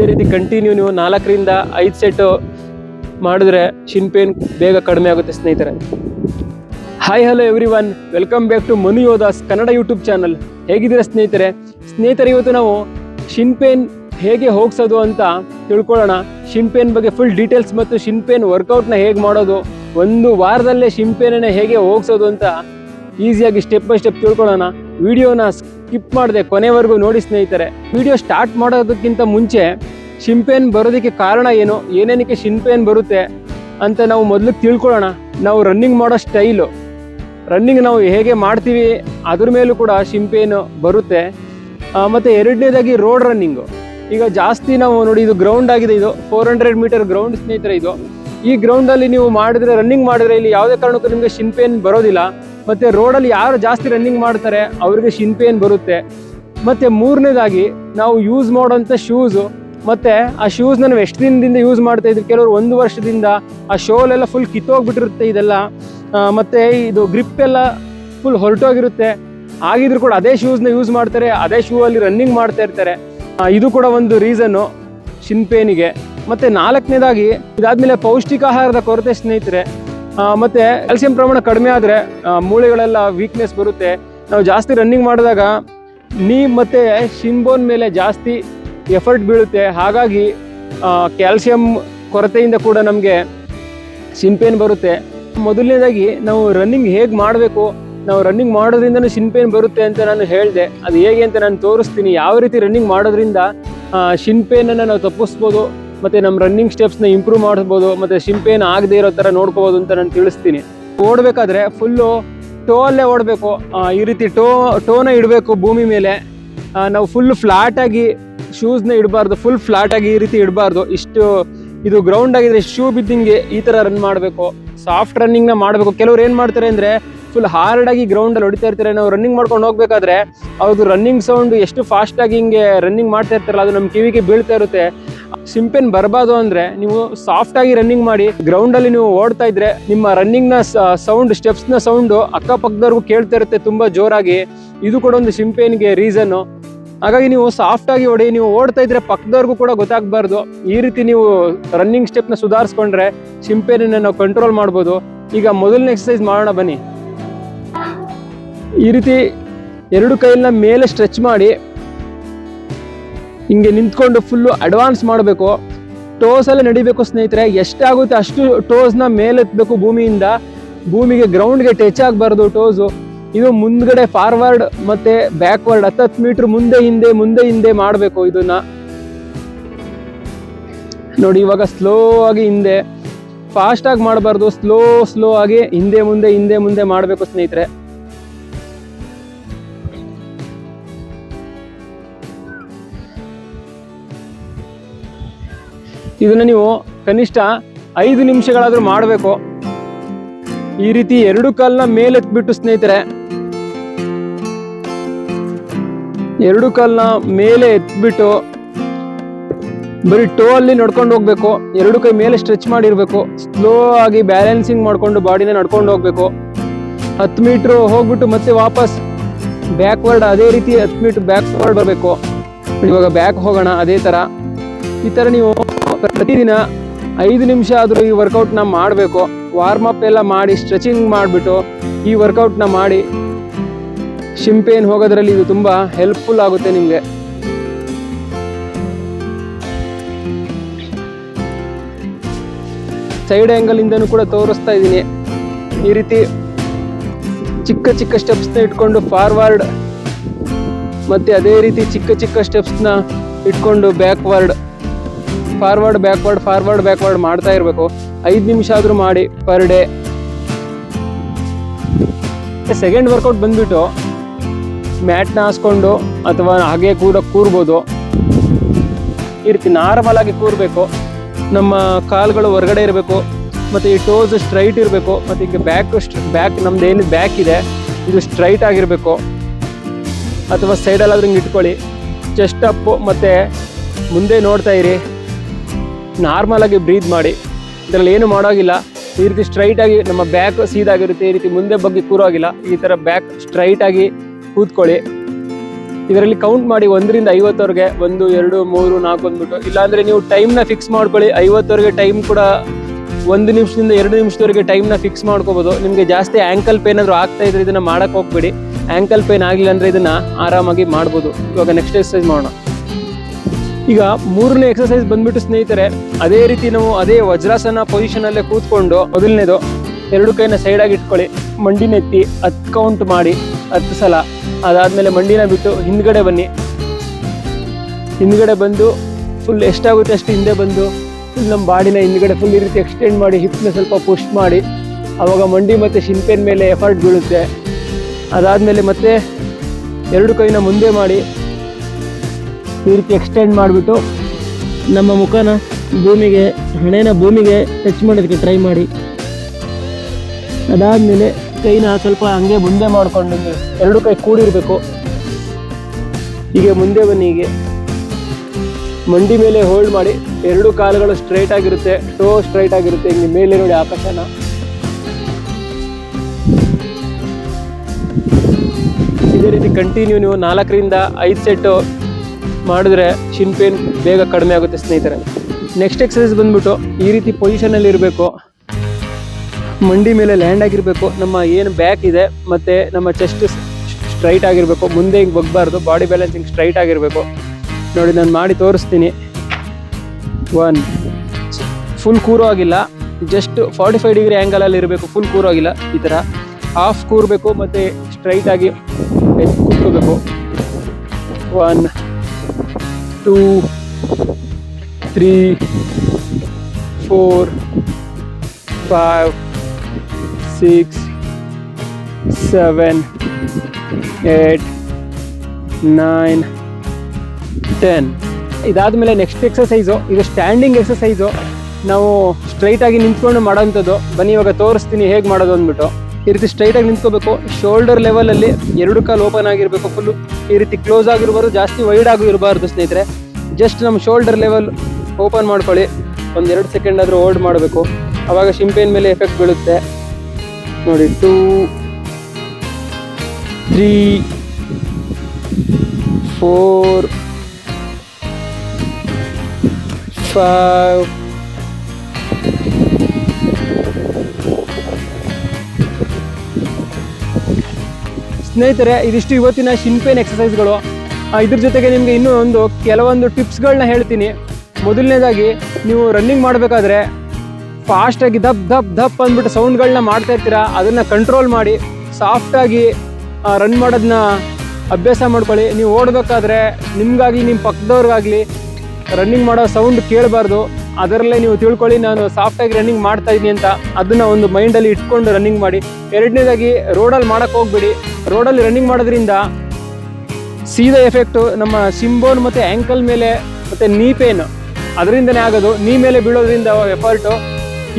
ಇದೇ ರೀತಿ ಕಂಟಿನ್ಯೂ ನೀವು ನಾಲ್ಕರಿಂದ ಐದು ಸೆಟ್ ಮಾಡಿದ್ರೆ ಶಿನ್ ಪೇನ್ ಬೇಗ ಕಡಿಮೆ ಆಗುತ್ತೆ ಸ್ನೇಹಿತರೆ. Hi hello everyone welcome back to Manu Yodas Kannada YouTube channel ಹೇಗಿದ್ದೀರಾ ಸ್ನೇಹಿತರೆ? ಸ್ನೇಹಿತರೆ, ಇವತ್ತು ನಾವು ಶಿನ್ ಪೇನ್ ಹೇಗೆ ಹೋಗ್ಸೋದು ಅಂತ ತಿಳ್ಕೊಳ್ಳೋಣ. ಶಿನ್ ಪೇನ್ ಬಗ್ಗೆ ಫುಲ್ ಡೀಟೇಲ್ಸ್ ಮತ್ತು ಶಿನ್ ಪೇನ್ ವರ್ಕೌಟ್ನ ಹೇಗೆ ಮಾಡೋದು, ಒಂದು ವಾರದಲ್ಲೇ ಶಿನ್ ಪೇನನ್ನು ಹೇಗೆ ಹೋಗ್ಸೋದು ಅಂತ ಈಸಿಯಾಗಿ ಸ್ಟೆಪ್ ಬೈ ಸ್ಟೆಪ್ ತಿಳ್ಕೊಳ್ಳೋಣ. ವಿಡಿಯೋನ ಸ್ಕಿಪ್ ಮಾಡಿದೆ ಕೊನೆವರೆಗೂ ನೋಡಿ ಸ್ನೇಹಿತರೆ. ವಿಡಿಯೋ ಸ್ಟಾರ್ಟ್ ಮಾಡೋದಕ್ಕಿಂತ ಮುಂಚೆ ಶಿಂಪೇನ್ ಬರೋದಕ್ಕೆ ಕಾರಣ ಏನು? ಏನೇನಕ್ಕೆ ಶಿಂಪೇನ್ ಬರುತ್ತೆ ಅಂತ ನಾವು ಮೊದಲು ತಿಳ್ಕೊಳ್ಳೋಣ. ನಾವು ರನ್ನಿಂಗ್ ಮಾಡೋ ಸ್ಟೈಲು ರನ್ನಿಂಗ್ ನಾವು ಹೇಗೆ ಮಾಡ್ತೀವಿ, ಅದ್ರ ಮೇಲೂ ಕೂಡ ಶಿಂಪೇನು ಬರುತ್ತೆ. ಮತ್ತು ಎರಡನೇದಾಗಿ ರೋಡ್ ರನ್ನಿಂಗು ಈಗ ಜಾಸ್ತಿ ನಾವು ನೋಡಿ, ಇದು ಗ್ರೌಂಡ್ ಆಗಿದೆ ಇದು. ಫೋರ್ ಹಂಡ್ರೆಡ್ ಮೀಟರ್ ಗ್ರೌಂಡ್ ಸ್ನೇಹಿತರೆ ಇದು. ಈ ಗ್ರೌಂಡಲ್ಲಿ ನೀವು ಮಾಡಿದ್ರೆ ರನ್ನಿಂಗ್ ಮಾಡಿದ್ರೆ ಇಲ್ಲಿ ಯಾವುದೇ ಕಾರಣಕ್ಕೂ ನಿಮಗೆ ಶಿಂಪೇನ್ ಬರೋದಿಲ್ಲ. ಮತ್ತೆ ರೋಡಲ್ಲಿ ಯಾರು ಜಾಸ್ತಿ ರನ್ನಿಂಗ್ ಮಾಡ್ತಾರೆ, ಅವ್ರಿಗೆ ಶಿನ್ ಪೇನ್ ಬರುತ್ತೆ. ಮತ್ತೆ ಮೂರನೇದಾಗಿ ನಾವು ಯೂಸ್ ಮಾಡೋಂಥ ಶೂಸು ಮತ್ತೆ ಆ ಶೂಸ್ ನಾವು ಎಷ್ಟು ದಿನದಿಂದ ಯೂಸ್ ಮಾಡ್ತಾ ಇದ್ವಿ ಕೆಲವರು ಒಂದು ವರ್ಷದಿಂದ, ಆ ಶೋಲೆಲ್ಲ ಫುಲ್ ಕಿತ್ತೋಗ್ಬಿಟ್ಟಿರುತ್ತೆ ಇದೆಲ್ಲ. ಮತ್ತು ಇದು ಗ್ರಿಪ್ ಎಲ್ಲ ಫುಲ್ ಹೊರಟೋಗಿರುತ್ತೆ. ಆಗಿದ್ರು ಕೂಡ ಅದೇ ಶೂಸ್ನ ಯೂಸ್ ಮಾಡ್ತಾರೆ, ಅದೇ ಶೂ ಅಲ್ಲಿ ರನ್ನಿಂಗ್ ಮಾಡ್ತಾ ಇರ್ತಾರೆ. ಇದು ಕೂಡ ಒಂದು ರೀಸನ್ನು ಶಿನ್ ಪೇನಿಗೆ ಮತ್ತೆ ನಾಲ್ಕನೇದಾಗಿ ಇದಾದ್ಮೇಲೆ ಪೌಷ್ಟಿಕಾಹಾರದ ಕೊರತೆ ಸ್ನೇಹಿತರೆ ಮತ್ತೆ ಕ್ಯಾಲ್ಸಿಯಂ ಪ್ರಮಾಣ ಕಡಿಮೆ ಆದರೆ ಮೂಳೆಗಳೆಲ್ಲ ವೀಕ್ನೆಸ್ ಬರುತ್ತೆ. ನಾವು ಜಾಸ್ತಿ ರನ್ನಿಂಗ್ ಮಾಡಿದಾಗ ನೀ ಮತ್ತೆ ಶಿನ್ಬೋನ್ ಮೇಲೆ ಜಾಸ್ತಿ ಎಫರ್ಟ್ ಬೀಳುತ್ತೆ. ಹಾಗಾಗಿ ಕ್ಯಾಲ್ಸಿಯಂ ಕೊರತೆಯಿಂದ ಕೂಡ ನಮಗೆ ಶಿನ್ಪೇನ್ ಬರುತ್ತೆ. ಮೊದಲನೇದಾಗಿ ನಾವು ರನ್ನಿಂಗ್ ಹೇಗೆ ಮಾಡಬೇಕು? ನಾವು ರನ್ನಿಂಗ್ ಮಾಡೋದ್ರಿಂದನೂ ಶಿನ್ಪೇನ್ ಬರುತ್ತೆ ಅಂತ ನಾನು ಹೇಳಿದೆ. ಅದು ಹೇಗೆ ಅಂತ ನಾನು ತೋರಿಸ್ತೀನಿ. ಯಾವ ರೀತಿ ರನ್ನಿಂಗ್ ಮಾಡೋದ್ರಿಂದ ಶಿನ್ಪೇನನ್ನು ನಾವು ತಪ್ಪಿಸ್ಬೋದು? ಮತ್ತು ನಮ್ಮ ರನ್ನಿಂಗ್ ಸ್ಟೆಪ್ಸ್ನ ಇಂಪ್ರೂವ್ ಮಾಡ್ಬೋದು, ಮತ್ತು ಸಿಂಪೇನ್ ಆಗದೆ ಇರೋ ಥರ ನೋಡ್ಕೋಬೋದು ಅಂತ ನಾನು ತಿಳಿಸ್ತೀನಿ. ಓಡಬೇಕಾದ್ರೆ ಫುಲ್ಲು ಟೋ ಅಲ್ಲೇ ಓಡಬೇಕು. ಈ ರೀತಿ ಟೋ ಟೋನ ಇಡಬೇಕು ಭೂಮಿ ಮೇಲೆ. ನಾವು ಫುಲ್ ಫ್ಲಾಟ್ ಆಗಿ ಶೂಸ್ನ ಇಡಬಾರ್ದು ಫುಲ್ ಫ್ಲಾಟ್ ಆಗಿ ಈ ರೀತಿ ಇಡಬಾರ್ದು. ಇಷ್ಟು ಇದು ಗ್ರೌಂಡ್ ಆಗಿದ್ರೆ ಶೂ ಬಿದ್ದಿಂಗೆ ಈ ಥರ ರನ್ ಮಾಡಬೇಕು. ಸಾಫ್ಟ್ ರನ್ನಿಂಗ್ನ ಮಾಡಬೇಕು. ಕೆಲವ್ರು ಏನು ಮಾಡ್ತಾರೆ ಅಂದರೆ ಫುಲ್ ಹಾರ್ಡಾಗಿ ಗ್ರೌಂಡಲ್ಲಿ ಹೊಡಿತಾ ಇರ್ತಾರೆ. ನಾವು ರನ್ನಿಂಗ್ ಮಾಡ್ಕೊಂಡು ಹೋಗ್ಬೇಕಾದ್ರೆ ಅವ್ರದ್ದು ರನ್ನಿಂಗ್ ಸೌಂಡ್ ಎಷ್ಟು ಫಾಸ್ಟಾಗಿ ಹಿಂಗೆ ರನ್ನಿಂಗ್ ಮಾಡ್ತಾ ಇರ್ತಾರಲ್ಲ, ಅದು ನಮ್ಮ ಕಿವಿಗೆ ಬೀಳ್ತಾ ಇರುತ್ತೆ. ಸಿಂಪೆನ್ ಬರಬಾರ್ದು ಅಂದ್ರೆ ನೀವು ಸಾಫ್ಟ್ ಆಗಿ ರನ್ನಿಂಗ್ ಮಾಡಿ ಗ್ರೌಂಡ್ ಅಲ್ಲಿ ನೀವು ಓಡ್ತಾ ಇದ್ರೆ ನಿಮ್ಮ ರನ್ನಿಂಗ್ನ ಸೌಂಡ್ ಸ್ಟೆಪ್ಸ್ನ ಸೌಂಡ್ ಅಕ್ಕಪಕ್ಕದವ್ರಿಗೂ ಕೇಳ್ತಾ ಇರುತ್ತೆ ತುಂಬಾ ಜೋರಾಗಿ. ಇದು ಕೂಡ ಒಂದು ಶಿಂಪೇನ್ಗೆ ರೀಸನ್ ಹಾಗಾಗಿ ನೀವು ಸಾಫ್ಟ್ ಆಗಿ ಹೊಡಿ ನೀವು ಓಡ್ತಾ ಇದ್ರೆ ಪಕ್ಕದವ್ರಿಗೂ ಕೂಡ ಗೊತ್ತಾಗಬಾರ್ದು. ಈ ರೀತಿ ನೀವು ರನ್ನಿಂಗ್ ಸ್ಟೆಪ್ನ ಸುಧಾರಿಸ್ಕೊಂಡ್ರೆ ಶಿಂಪೇನನ್ನ ನಾವು ಕಂಟ್ರೋಲ್ ಮಾಡ್ಬೋದು. ಈಗ ಮೊದಲನೇ ಎಕ್ಸಸೈಸ್ ಮಾಡೋಣ ಬನ್ನಿ. ಈ ರೀತಿ ಎರಡು ಕೈಯನ್ನ ಮೇಲೆ ಸ್ಟ್ರೆಚ್ ಮಾಡಿ ಹಿಂಗೆ ನಿಂತ್ಕೊಂಡು ಫುಲ್ಲು ಅಡ್ವಾನ್ಸ್ ಮಾಡಬೇಕು. ಟೋಸಲ್ಲಿ ನಡಿಬೇಕು ಸ್ನೇಹಿತರೆ, ಎಷ್ಟಾಗುತ್ತೆ ಅಷ್ಟು ಟೋಸ್ನ ಮೇಲೆತ್ತಬೇಕು ಭೂಮಿಯಿಂದ. ಭೂಮಿಗೆ ಗ್ರೌಂಡ್ಗೆ ಟಚ್ ಆಗಬಾರ್ದು ಟೋಸು ಇದು ಮುಂದ್ಗಡೆ ಫಾರ್ವರ್ಡ್ ಮತ್ತೆ ಬ್ಯಾಕ್ವರ್ಡ್ ಹತ್ತತ್ತು ಮೀಟರ್ ಮುಂದೆ ಹಿಂದೆ ಮುಂದೆ ಹಿಂದೆ ಮಾಡಬೇಕು ಇದನ್ನ. ನೋಡಿ ಇವಾಗ ಸ್ಲೋ ಆಗಿ ಹಿಂದೆ. ಫಾಸ್ಟ್ ಆಗಿ ಮಾಡಬಾರ್ದು ಸ್ಲೋ ಸ್ಲೋ ಆಗಿ ಹಿಂದೆ ಮುಂದೆ ಹಿಂದೆ ಮುಂದೆ ಮಾಡಬೇಕು ಸ್ನೇಹಿತರೆ. ಇದನ್ನ ನೀವು ಕನಿಷ್ಠ ಐದು ನಿಮಿಷಗಳಾದರೂ ಮಾಡಬೇಕು. ಈ ರೀತಿ ಎರಡು ಕಾಲನ್ನ ಮೇಲೆತ್ಬಿಟ್ಟು ಸ್ನೇಹಿತರೆ, ಎರಡು ಕಾಲನ್ನ ಮೇಲೆ ಎತ್ಬಿಟ್ಟು ಬರೀ ಟೋ ಅಲ್ಲಿ ನಡ್ಕೊಂಡು ಹೋಗ್ಬೇಕು. ಎರಡು ಕೈ ಮೇಲೆ ಸ್ಟ್ರೆಚ್ ಮಾಡಿರ್ಬೇಕು. ಸ್ಲೋ ಆಗಿ ಬ್ಯಾಲೆನ್ಸಿಂಗ್ ಮಾಡ್ಕೊಂಡು ಬಾಡಿನ ನಡ್ಕೊಂಡು ಹೋಗ್ಬೇಕು. ಹತ್ತು ಮೀಟ್ರ್ ಹೋಗ್ಬಿಟ್ಟು ಮತ್ತೆ ವಾಪಸ್ ಬ್ಯಾಕ್ವರ್ಡ್ ಅದೇ ರೀತಿ ಹತ್ತು ಮೀಟ್ರ್ ಬ್ಯಾಕ್ವರ್ಡ್ ಬರಬೇಕು. ಇವಾಗ ಬ್ಯಾಕ್ ಹೋಗೋಣ, ಅದೇ ಥರ ಈ ಥರ ನೀವು ಪ್ರತಿದಿನ ಐದು ನಿಮಿಷ ಆದರೂ ಈ ವರ್ಕೌಟ್ನ ಮಾಡಬೇಕು. ವಾರ್ಮ್ ಅಪ್ ಎಲ್ಲ ಮಾಡಿ ಸ್ಟ್ರೆಚಿಂಗ್ ಮಾಡಿಬಿಟ್ಟು ಈ ವರ್ಕೌಟ್ನ ಮಾಡಿ ಶಿಂಪೇನ್ ಹೋಗೋದ್ರಲ್ಲಿ ಇದು ತುಂಬ ಹೆಲ್ಪ್ಫುಲ್ ಆಗುತ್ತೆ ನಿಮಗೆ. ಸೈಡ್ ಆ್ಯಂಗಲಿಂದನೂ ಕೂಡ ತೋರಿಸ್ತಾ ಇದ್ದೀನಿ. ಈ ರೀತಿ ಚಿಕ್ಕ ಚಿಕ್ಕ ಸ್ಟೆಪ್ಸ್ನ ಇಟ್ಕೊಂಡು ಫಾರ್ವರ್ಡ್ ಮತ್ತು ಅದೇ ರೀತಿ ಚಿಕ್ಕ ಚಿಕ್ಕ ಸ್ಟೆಪ್ಸ್ನ ಇಟ್ಕೊಂಡು backward forward backward forward backward ಮಾಡ್ತಾ ಇರಬೇಕು. ಐದು ನಿಮಿಷ ಆದರೂ ಮಾಡಿ ಪರ್ ಡೇ ಸೆಕೆಂಡ್ ವರ್ಕೌಟ್ ಬಂದ್ಬಿಟ್ಟು ಮ್ಯಾಟ್ನ ಹಾಸ್ಕೊಂಡು ಅಥವಾ ಹಾಗೆ ಕೂಡ ಕೂರ್ಬೋದು. ಈ ರೀತಿ ನಾರ್ಮಲ್ ಆಗಿ ಕೂರಬೇಕು. ನಮ್ಮ ಕಾಲುಗಳು ಹೊರಗಡೆ ಇರಬೇಕು. ಮತ್ತು ಈ ಟೋಸ್ ಸ್ಟ್ರೈಟ್ ಇರಬೇಕು. ಮತ್ತು ಈಗ ಬ್ಯಾಕ್ ಬ್ಯಾಕ್ ನಮ್ದು ಏನು ಬ್ಯಾಕ್ ಇದೆ. ಇದು ಸ್ಟ್ರೈಟ್ ಆಗಿರಬೇಕು. ಅಥವಾ ಸೈಡಲ್ಲಾದ್ರೂ ಹಿಂಗೆ ಇಟ್ಕೊಳ್ಳಿ. ಚೆಸ್ಟ್ ಅಪ್ಪು ಮತ್ತು ಮುಂದೆ ನೋಡ್ತಾ ಇರಿ. ನಾರ್ಮಲ್ ಆಗಿ ಬ್ರೀತ್ ಮಾಡಿ, ಇದರಲ್ಲಿ ಏನು ಮಾಡೋಗಿಲ್ಲ. ಈ ರೀತಿ ಸ್ಟ್ರೈಟ್ ಆಗಿ ನಮ್ಮ ಬ್ಯಾಕ್ ಸೀದಾಗಿರುತ್ತೆ, ಈ ರೀತಿ ಮುಂದೆ ಬಗ್ಗೆ ಕೂರೋಗಿಲ್ಲ. ಈ ಥರ ಬ್ಯಾಕ್ ಸ್ಟ್ರೈಟ್ ಆಗಿ ಕೂತ್ಕೊಳ್ಳಿ. ಇದರಲ್ಲಿ ಕೌಂಟ್ ಮಾಡಿ ಒಂದರಿಂದ ಐವತ್ತವರೆಗೆ ಒಂದು, ಎರಡು, ಮೂರು, ನಾಲ್ಕು ಅಂದ್ಬಿಟ್ಟು, ಇಲ್ಲಾಂದರೆ ನೀವು ಟೈಮ್ನ ಫಿಕ್ಸ್ ಮಾಡ್ಕೊಳ್ಳಿ. ಐವತ್ತವರೆಗೆ ಟೈಮ್ ಕೂಡ ಒಂದು ನಿಮಿಷದಿಂದ ಎರಡು ನಿಮಿಷದವರೆಗೆ ಟೈಮ್ನ ಫಿಕ್ಸ್ ಮಾಡ್ಕೋಬಹುದು ನಿಮಗೆ ಜಾಸ್ತಿ ಆ್ಯಂಕಲ್ ಪೇನ್ ಆದ್ರೂ ಆಗ್ತಾ ಇದ್ರೆ ಇದನ್ನ ಮಾಡಕ್ ಹೋಗ್ಬೇಡಿ. ಆ್ಯಂಕಲ್ ಪೇನ್ ಆಗಿಲ್ಲ ಅಂದ್ರೆ ಇದನ್ನ ಆರಾಮಾಗಿ ಮಾಡ್ಬೋದು. ಇವಾಗ ನೆಕ್ಸ್ಟ್ ಎಕ್ಸರ್ಸೈಸ್ ಮಾಡೋಣ. ಈಗ ಮೂರನೇ ಎಕ್ಸಸೈಸ್ ಬಂದ್ಬಿಟ್ಟು ಸ್ನೇಹಿತರೆ, ಅದೇ ರೀತಿ ನಾವು ಅದೇ ವಜ್ರಾಸನ ಪೊಸಿಷನ್ ಅಲ್ಲೇ ಕೂತ್ಕೊಂಡು ಮೊದಲನೇದು ಎರಡು ಕೈನ ಸೈಡ್ ಆಗಿ ಇಟ್ಕೊಳ್ಳಿ. ಮಂಡಿನೆತ್ತಿ ಹತ್ತು ಕೌಂಟ್ ಮಾಡಿ ಹತ್ತು ಸಲ. ಅದಾದ್ಮೇಲೆ ಮಂಡಿನ ಬಿಟ್ಟು ಹಿಂದ್ಗಡೆ ಬನ್ನಿ. ಹಿಂದ್ಗಡೆ ಬಂದು ಫುಲ್ ಎಷ್ಟಾಗುತ್ತೆ ಅಷ್ಟು ಹಿಂದೆ ಬಂದು ಫುಲ್ ನಮ್ಮ ಬಾಡಿನ ಹಿಂದ್ಗಡೆ ಫುಲ್ ಈ ರೀತಿ ಎಕ್ಸ್ಟೆಂಡ್ ಮಾಡಿ ಹಿಪ್ನ ಸ್ವಲ್ಪ ಪುಷ್ ಮಾಡಿ. ಅವಾಗ ಮಂಡಿ ಮತ್ತು ಶಿಂಪೇನ್ ಮೇಲೆ ಎಫರ್ಟ್ ಬೀಳುತ್ತೆ. ಅದಾದಮೇಲೆ ಮತ್ತೆ ಎರಡು ಕೈನ ಮುಂದೆ ಮಾಡಿ. ಈ ರೀತಿ ಎಕ್ಸ್ಟೆಂಡ್ ಮಾಡಿಬಿಟ್ಟು ನಮ್ಮ ಮುಖನ ಭೂಮಿಗೆ, ಹಣೆನ ಭೂಮಿಗೆ ಟಚ್ ಮಾಡೋದಕ್ಕೆ ಟ್ರೈ ಮಾಡಿ. ಅದಾದಮೇಲೆ ಕೈನ ಸ್ವಲ್ಪ ಹಂಗೆ ಮುಂದೆ ಮಾಡಿಕೊಂಡು ಎರಡು ಕೈ ಕೂಡಿರಬೇಕು. ಹೀಗೆ ಮುಂದೆ ಬನ್ನಿ ಹೀಗೆ. ಮಂಡಿ ಮೇಲೆ ಹೋಲ್ಡ್ ಮಾಡಿ ಎರಡು ಕಾಲುಗಳು ಸ್ಟ್ರೈಟ್ ಆಗಿರುತ್ತೆ ಟೋ ಸ್ಟ್ರೈಟ್ ಆಗಿರುತ್ತೆ, ಹಿಂಗೆ ಮೇಲೆ ನೋಡಿ ಆಕಾಶನ. ಇದೇ ರೀತಿ ಕಂಟಿನ್ಯೂ ನೀವು ನಾಲ್ಕರಿಂದ ಐದು ಸೆಟ್ಟು ಮಾಡಿದ್ರೆ ಶಿನ್ ಪೇನ್ ಬೇಗ ಕಡಿಮೆ ಆಗುತ್ತೆ ಸ್ನೇಹಿತರೆ. ನೆಕ್ಸ್ಟ್ ಎಕ್ಸಸೈಸ್ ಬಂದ್ಬಿಟ್ಟು ಈ ರೀತಿ ಪೊಸಿಷನಲ್ಲಿ ಇರಬೇಕು. ಮಂಡಿ ಮೇಲೆ ಲ್ಯಾಂಡ್ ಆಗಿರಬೇಕು. ನಮ್ಮ ಏನು ಬ್ಯಾಕ್ ಇದೆ ಮತ್ತು ನಮ್ಮ ಚೆಸ್ಟ್ ಸ್ಟ್ರೈಟ್ ಆಗಿರಬೇಕು. ಮುಂದೆ ಹಿಂಗೆ ಬಗ್ಬಾರ್ದು ಬಾಡಿ ಬ್ಯಾಲೆನ್ಸ್ ಹಿಂಗೆ ಸ್ಟ್ರೈಟ್ ಆಗಿರಬೇಕು. ನೋಡಿ ನಾನು ಮಾಡಿ ತೋರಿಸ್ತೀನಿ. ಒನ್ ಫುಲ್ ಕೂರೋ ಆಗಿಲ್ಲ ಜಸ್ಟ್ ಫಾರ್ಟಿ ಫೈವ್ ಡಿಗ್ರಿ ಆ್ಯಂಗಲಲ್ಲಿ ಇರಬೇಕು. ಫುಲ್ ಕೂರೋ ಆಗಿಲ್ಲ ಈ ಥರ ಹಾಫ್ ಕೂರಬೇಕು ಮತ್ತು ಸ್ಟ್ರೈಟಾಗಿ ಕೂತ್ಕೋಬೇಕು. One two three four five six seven eight nine ten ಇದಾದಮೇಲೆ ನೆಕ್ಸ್ಟ್ ಎಕ್ಸಸೈಸು ಇದು ಸ್ಟ್ಯಾಂಡಿಂಗ್ ಎಕ್ಸಸೈಸು ನಾವು ಸ್ಟ್ರೈಟಾಗಿ ನಿಂತ್ಕೊಂಡು ಮಾಡೋಂಥದ್ದು. ಬನ್ನಿ, ಇವಾಗ ತೋರಿಸ್ತೀನಿ ಹೇಗೆ ಮಾಡೋದು ಅಂದ್ಬಿಟ್ಟು. ಈ ರೀತಿ ಸ್ಟ್ರೈಟಾಗಿ ನಿಂತ್ಕೋಬೇಕು. ಶೋಲ್ಡರ್ ಲೆವೆಲಲ್ಲಿ ಎರಡು ಕಾಲು ಓಪನ್ ಆಗಿರಬೇಕು ಫುಲ್ಲು ಈ ರೀತಿ ಕ್ಲೋಸ್ ಆಗಿರ್ಬಾರ್ದು ಜಾಸ್ತಿ ವೈಡ್ ಆಗಿ ಇರಬಾರ್ದು ಸ್ನೇಹಿತರೆ. ಜಸ್ಟ್ ನಮ್ಮ ಶೋಲ್ಡರ್ ಲೆವೆಲ್ ಓಪನ್ ಮಾಡ್ಕೊಳ್ಳಿ. ಎರಡು ಸೆಕೆಂಡ್ ಆದರೂ ಹೋಲ್ಡ್ ಮಾಡಬೇಕು. ಅವಾಗ ಶಿಂಪೇನ್ ಮೇಲೆ ಎಫೆಕ್ಟ್ ಬೀಳುತ್ತೆ. ನೋಡಿ ಟೂ ತ್ರೀ ಫೋರ್ ಫೈವ್ ಸ್ನೇಹಿತರೆ, ಇದಿಷ್ಟು ಇವತ್ತಿನ ಶಿನ್ಪೇನ್ ಎಕ್ಸಸೈಸ್ಗಳು ಇದ್ರ ಜೊತೆಗೆ ನಿಮಗೆ ಇನ್ನೂ ಒಂದು ಕೆಲವೊಂದು ಟಿಪ್ಸ್ಗಳನ್ನ ಹೇಳ್ತೀನಿ. ಮೊದಲನೇದಾಗಿ, ನೀವು ರನ್ನಿಂಗ್ ಮಾಡಬೇಕಾದ್ರೆ ಫಾಸ್ಟಾಗಿ ದಪ್ ದಪ್ ದಪ್ ಅಂದ್ಬಿಟ್ಟು ಸೌಂಡ್ಗಳನ್ನ ಮಾಡ್ತಾ ಇರ್ತೀರಾ, ಅದನ್ನು ಕಂಟ್ರೋಲ್ ಮಾಡಿ ಸಾಫ್ಟಾಗಿ ರನ್ ಮಾಡೋದನ್ನ ಅಭ್ಯಾಸ ಮಾಡ್ಕೊಳ್ಳಿ. ನೀವು ಓಡಬೇಕಾದ್ರೆ ನಿಮಗಾಗಿ ನಿಮ್ಮ ಪಕ್ಕದವ್ರಿಗಾಗಲಿ ರನ್ನಿಂಗ್ ಮಾಡೋ ಸೌಂಡ್ ಕೇಳಬಾರ್ದು. ಅದರಲ್ಲೇ ನೀವು ತಿಳ್ಕೊಳ್ಳಿ, ನಾನು ಸಾಫ್ಟಾಗಿ ರನ್ನಿಂಗ್ ಮಾಡ್ತಾ ಇದ್ದೀನಿ ಅಂತ ಅದನ್ನ ಒಂದು ಮೈಂಡಲ್ಲಿ ಇಟ್ಕೊಂಡು ರನ್ನಿಂಗ್ ಮಾಡಿ. ಎರಡನೇದಾಗಿ ರೋಡಲ್ಲಿ ಮಾಡಕ್ಕೆ ಹೋಗ್ಬೇಡಿ. ರೋಡಲ್ಲಿ ರನ್ನಿಂಗ್ ಮಾಡೋದ್ರಿಂದ ಸೀದಾ ಎಫೆಕ್ಟು ನಮ್ಮ ಸಿಂಬೋನ್ ಮತ್ತು ಆ್ಯಂಕಲ್ ಮೇಲೆ ಮತ್ತು ನೀ ಪೇನ್ ಅದರಿಂದನೇ ಆಗೋದು. ನೀ ಮೇಲೆ ಬೀಳೋದ್ರಿಂದ ಎಫರ್ಟು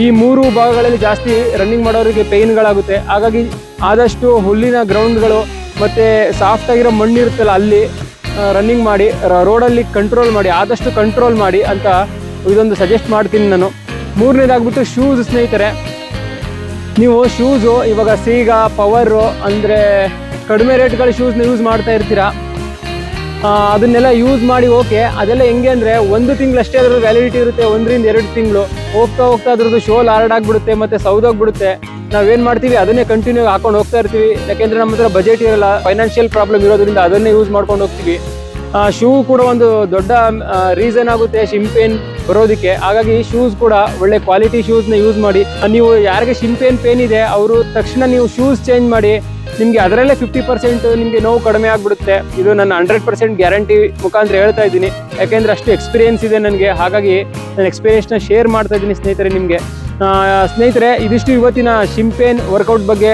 ಈ ಮೂರು ಭಾಗಗಳಲ್ಲಿ ಜಾಸ್ತಿ ರನ್ನಿಂಗ್ ಮಾಡೋರಿಗೆ ಪೇಯ್ನ್ಗಳಾಗುತ್ತೆ ಹಾಗಾಗಿ ಆದಷ್ಟು ಹುಲ್ಲಿನ ಗ್ರೌಂಡ್ಗಳು ಮತ್ತು ಸಾಫ್ಟ್ ಆಗಿರೋ ಮಣ್ಣು ಇರುತ್ತಲ್ಲ ಅಲ್ಲಿ ರನ್ನಿಂಗ್ ಮಾಡಿ ರೋಡಲ್ಲಿ ಕಂಟ್ರೋಲ್ ಮಾಡಿ, ಆದಷ್ಟು ಕಂಟ್ರೋಲ್ ಮಾಡಿ ಅಂತ ಇದೊಂದು ಸಜೆಸ್ಟ್ ಮಾಡ್ತೀನಿ ನಾನು. ಮೂರನೇದಾಗ್ಬಿಟ್ಟು ಶೂಸ್ ಸ್ನೇಹಿತರೆ, ನೀವು ಶೂಸು ಇವಾಗ ಸೀಗ ಪವರು ಅಂದರೆ ಕಡಿಮೆ ರೇಟ್ಗಳ ಶೂಸ್ನ ಯೂಸ್ ಮಾಡ್ತಾ ಇರ್ತೀರಾ? ಅದನ್ನೆಲ್ಲ ಯೂಸ್ ಮಾಡಿ ಓಕೆ ಅದೆಲ್ಲ ಹೆಂಗೆ ಅಂದರೆ ಒಂದು ತಿಂಗಳು ಅಷ್ಟೇ ಅದ್ರದ್ದು ವ್ಯಾಲಿಡಿಟಿ ಇರುತ್ತೆ, ಒಂದರಿಂದ ಎರಡು ತಿಂಗಳು. ಹೋಗ್ತಾ ಹೋಗ್ತಾ ಅದ್ರದ್ದು ಶೋ ಲಾರ್ಡ್ ಆಗಿಬಿಡುತ್ತೆ, ಮತ್ತು ಸೌದೋಗ್ಬಿಡುತ್ತೆ ನಾವೇನು ಮಾಡ್ತೀವಿ, ಅದನ್ನೇ ಕಂಟಿನ್ಯೂ ಹಾಕೊಂಡು ಹೋಗ್ತಾ ಇರ್ತೀವಿ. ಯಾಕೆಂದರೆ ನಮ್ಮ ಹತ್ರ ಬಜೆಟ್ ಇರಲ್ಲ ಫೈನಾನ್ಷಿಯಲ್ ಪ್ರಾಬ್ಲಮ್ ಇರೋದ್ರಿಂದ ಅದನ್ನೇ ಯೂಸ್ ಮಾಡ್ಕೊಂಡು ಹೋಗ್ತೀವಿ. ಶೂ ಕೂಡ ಒಂದು ದೊಡ್ಡ ರೀಸನ್ ಆಗುತ್ತೆ ಶಿಂಪೇನ್ ಬರೋದಕ್ಕೆ. ಹಾಗಾಗಿ ಶೂಸ್ ಕೂಡ ಒಳ್ಳೆ ಕ್ವಾಲಿಟಿ ಶೂಸ್ನ ಯೂಸ್ ಮಾಡಿ. ನೀವು ಯಾರಿಗೆ ಶಿಂಪೇನ್ ಪೇನ್ ಇದೆ, ಅವರು ತಕ್ಷಣ ನೀವು ಶೂಸ್ ಚೇಂಜ್ ಮಾಡಿ, ನಿಮಗೆ ಅದರಲ್ಲೇ ಫಿಫ್ಟಿ ಪರ್ಸೆಂಟ್ ನಿಮಗೆ ನೋವು ಕಡಿಮೆ ಆಗಿಬಿಡುತ್ತೆ. ಇದು ನನ್ನ ಹಂಡ್ರೆಡ್ ಪರ್ಸೆಂಟ್ ಗ್ಯಾರಂಟಿ ಮುಖಾಂತರ ಹೇಳ್ತಾ ಇದ್ದೀನಿ. ಯಾಕೆಂದರೆ ಅಷ್ಟು ಎಕ್ಸ್ಪೀರಿಯನ್ಸ್ ಇದೆ ನನಗೆ. ಹಾಗಾಗಿ ನನ್ನ ಎಕ್ಸ್ಪೀರಿಯೆನ್ಸ್ನ ಶೇರ್ ಮಾಡ್ತಾ ಇದ್ದೀನಿ ಸ್ನೇಹಿತರೆ ನಿಮಗೆ. ಸ್ನೇಹಿತರೆ, ಇದಿಷ್ಟು ಇವತ್ತಿನ ಶಿಂಪೇನ್ ವರ್ಕೌಟ್ ಬಗ್ಗೆ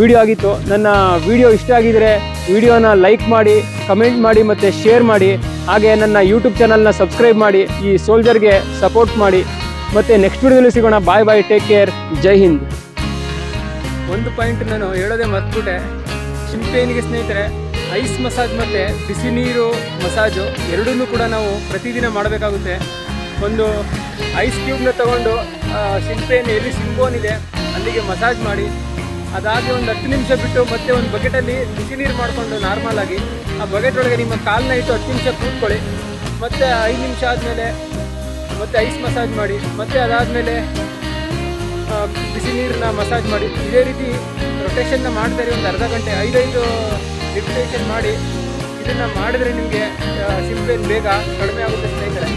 ವಿಡಿಯೋ ಆಗಿತ್ತು. ನನ್ನ ವಿಡಿಯೋ ಇಷ್ಟ ಆಗಿದ್ರೆ ವಿಡಿಯೋನ ಲೈಕ್ ಮಾಡಿ, ಕಮೆಂಟ್ ಮಾಡಿ ಮತ್ತು ಶೇರ್ ಮಾಡಿ. ಹಾಗೆ ನನ್ನ ಯೂಟ್ಯೂಬ್ ಚಾನಲ್ನ ಸಬ್ಸ್ಕ್ರೈಬ್ ಮಾಡಿ, ಈ ಸೋಲ್ಜರ್ಗೆ ಸಪೋರ್ಟ್ ಮಾಡಿ. ಮತ್ತು ನೆಕ್ಸ್ಟ್ ವಿಡಿಯೋದಲ್ಲಿ ಸಿಗೋಣ. Bye bye take care Jai Hind ಒಂದು ಪಾಯಿಂಟ್ ನಾನು ಹೇಳೋದೇ ಮರ್ತ್ಬಿಟ್ಟೆ. ಶಿಂಪೇನಿಗೆ ಸ್ನೇಹಿತರೆ ಐಸ್ ಮಸಾಜ್ ಮತ್ತು ಬಿಸಿ ನೀರು ಮಸಾಜು ಎರಡನ್ನೂ ಕೂಡ ನಾವು ಪ್ರತಿದಿನ ಮಾಡಬೇಕಾಗುತ್ತೆ. ಒಂದು ಐಸ್ ಕ್ಯೂಬ್ನ ತಗೊಂಡು ಶಿಂಪೇನ್ ಎಲ್ಲಿ ಸಿಂಬೋನ್ ಇದೆ, ಅಲ್ಲಿಗೆ ಮಸಾಜ್ ಮಾಡಿ. ಅದಾಗಿ ಒಂದು ಹತ್ತು ನಿಮಿಷ ಬಿಟ್ಟು ಮತ್ತೆ ಒಂದು ಬಕೆಟಲ್ಲಿ ಬಿಸಿ ನೀರು ಮಾಡಿಕೊಂಡು ನಾರ್ಮಲ್ ಆಗಿ, ಆ ಬಕೆಟ್ ಒಳಗೆ ನಿಮ್ಮ ಕಾಲನ್ನ ಇಟ್ಟು ಹತ್ತು ನಿಮಿಷ ಕೂತ್ಕೊಳ್ಳಿ. ಮತ್ತೆ ಐದು ನಿಮಿಷ ಆದಮೇಲೆ, ಮತ್ತೆ ಐಸ್ ಮಸಾಜ್ ಮಾಡಿ, ಮತ್ತೆ ಅದಾದಮೇಲೆ ಬಿಸಿ ನೀರನ್ನ ಮಸಾಜ್ ಮಾಡಿ. ಇದೇ ರೀತಿ ರೊಟೇಷನ್ನ ಮಾಡ್ತಾರೆ ಒಂದು ಅರ್ಧ ಗಂಟೆ, ಐದೈದು ರಿಪಿಟೇಷನ್ ಮಾಡಿ. ಇದನ್ನು ಮಾಡಿದ್ರೆ ನಿಮಗೆ ಸಿಂಪೇನ್ ಬೇಗ ಕಡಿಮೆ ಆಗುತ್ತೆ ಸ್ನೇಹಿತರೆ.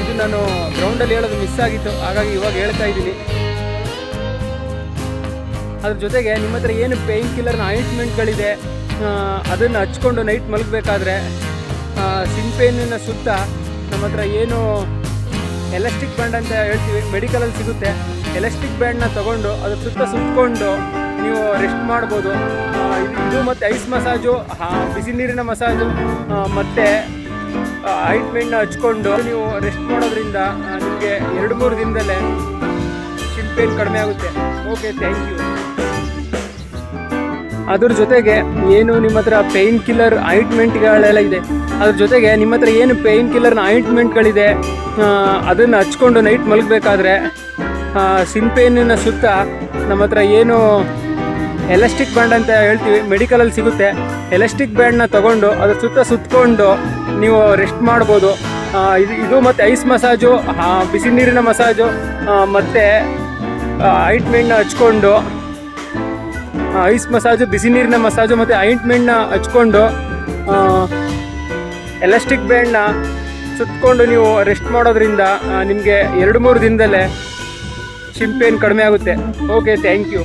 ಇದು ನಾನು ಗ್ರೌಂಡಲ್ಲಿ ಹೇಳೋದು ಮಿಸ್ ಆಗಿತ್ತು. ಹಾಗಾಗಿ ಇವಾಗ ಹೇಳ್ತಾ ಇದ್ದೀನಿ. ಅದ್ರ ಜೊತೆಗೆ ನಿಮ್ಮ ಹತ್ರ ಏನು ಪೇಯ್ನ್ ಕಿಲ್ಲರ್ನ ಆಯಿಂಟ್ಮೆಂಟ್ಗಳಿದೆ ಅದನ್ನು ಹಚ್ಕೊಂಡು ನೈಟ್ ಮಲಗಬೇಕಾದ್ರೆ ಸಿಂಪೇನಿನ ಸುತ್ತ ನಮ್ಮ ಹತ್ರ ಏನು ಎಲೆಸ್ಟಿಕ್ ಬ್ಯಾಂಡ್ ಅಂತ ಹೇಳ್ತೀವಿ ಮೆಡಿಕಲಲ್ಲಿ ಸಿಗುತ್ತೆ. ಎಲಾಸ್ಟಿಕ್ ಬ್ಯಾಂಡ್ನ ತಗೊಂಡು ಅದ್ರ ಸುತ್ತ ಸುತ್ತಕೊಂಡು ನೀವು ರೆಸ್ಟ್ ಮಾಡ್ಬೋದು. ಇದು- ಮತ್ತು ಐಸ್ ಮಸಾಜು ಬಿಸಿ ನೀರಿನ ಮಸಾಜು ಮತ್ತು ಆಯಿಂಟ್ಮೆಂಟ್ನ ಹಚ್ಕೊಂಡು ನೀವು ರೆಸ್ಟ್ ಮಾಡೋದ್ರಿಂದ ನಿಮಗೆ ಎರಡು ಮೂರು ದಿನದಲ್ಲೇ ಸಿಮ್ ಪೇನ್ ಕಡಿಮೆ ಆಗುತ್ತೆ. ಓಕೆ ಥ್ಯಾಂಕ್ ಯು ಅದ್ರ ಜೊತೆಗೆ ಏನು ನಿಮ್ಮ ಹತ್ರ ಪೇಯ್ನ್ ಕಿಲ್ಲರ್ ಆಯಿಂಟ್ಮೆಂಟ್ಗಳೆಲ್ಲ ಇದೆ. ಅದ್ರ ಜೊತೆಗೆ ನಿಮ್ಮ ಹತ್ರ ಏನು ಪೇಯ್ನ್ ಕಿಲ್ಲರ್ನ ಆಯಿಂಟ್ಮೆಂಟ್ಗಳಿದೆ ಅದನ್ನು ಹಚ್ಕೊಂಡು ನೈಟ್ ಮಲಗಬೇಕಾದ್ರೆ ಸಿಂಪೇನಿನ ಸುತ್ತ ನಮ್ಮ ಹತ್ರ ಏನು ಎಲಾಸ್ಟಿಕ್ ಬ್ಯಾಂಡ್ ಅಂತ ಹೇಳ್ತೀವಿ ಮೆಡಿಕಲಲ್ಲಿ ಸಿಗುತ್ತೆ. ಎಲಾಸ್ಟಿಕ್ ಬ್ಯಾಂಡ್ನ ತೊಗೊಂಡು ಅದ್ರ ಸುತ್ತ ಸುತ್ತಕೊಂಡು ನೀವು ರೆಸ್ಟ್ ಮಾಡ್ಬೋದು. ಇದು ಇದು ಮತ್ತು ಐಸ್ ಮಸಾಜು ಬಿಸಿ ನೀರಿನ ಮಸಾಜು ಮತ್ತು ಆಯಿಂಟ್ಮೆಂಟ್ನ ಹಚ್ಕೊಂಡು ಐಸ್ ಮಸಾಜು, ಬಿಸಿ ನೀರಿನ ಮಸಾಜು ಮತ್ತು ಐಂಟ್ಮೆಂಟ್ನ ಹಚ್ಕೊಂಡು ಎಲಾಸ್ಟಿಕ್ ಬ್ಯಾಂಡ್ನ ಸುತ್ತಕೊಂಡು ನೀವು ರೆಸ್ಟ್ ಮಾಡೋದ್ರಿಂದ ನಿಮಗೆ ಎರಡು ಮೂರು ದಿನದಲ್ಲೇ ಶಿಂಪೇನ್ ಕಡಿಮೆ ಆಗುತ್ತೆ. Okay thank you